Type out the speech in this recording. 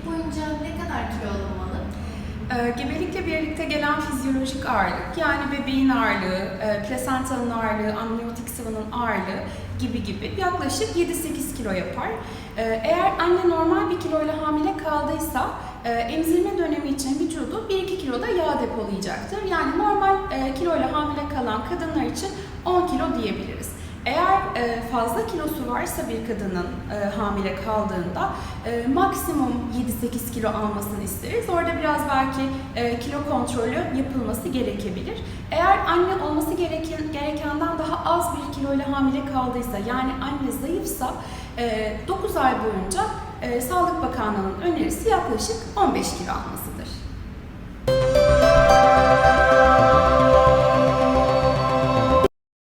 gebelik boyunca ne kadar kilo alınmalı? E, gebelikle birlikte gelen fizyolojik ağırlık, yani bebeğin ağırlığı, e, plasentanın ağırlığı, amniyotik sıvının ağırlığı gibi gibi yaklaşık 7-8 kilo yapar. E, eğer anne normal bir kiloyla hamile kaldıysa e, emzirme dönemi için vücudu 1-2 kiloda yağ depolayacaktır. Yani normal e, kiloyla hamile kalan kadınlar için 10 kilo diyebiliriz. Eğer e, fazla kilosu varsa bir kadının e, hamile kaldığında e, maksimum 7-8 kilo almasını isteriz. Orada biraz belki kilo kontrolü yapılması gerekebilir. Eğer anne olması gereken, gerekenden daha az bir kiloyla hamile kaldıysa yani anne zayıfsa e, 9 ay boyunca Sağlık Bakanlığı'nın önerisi yaklaşık 15 kilo alması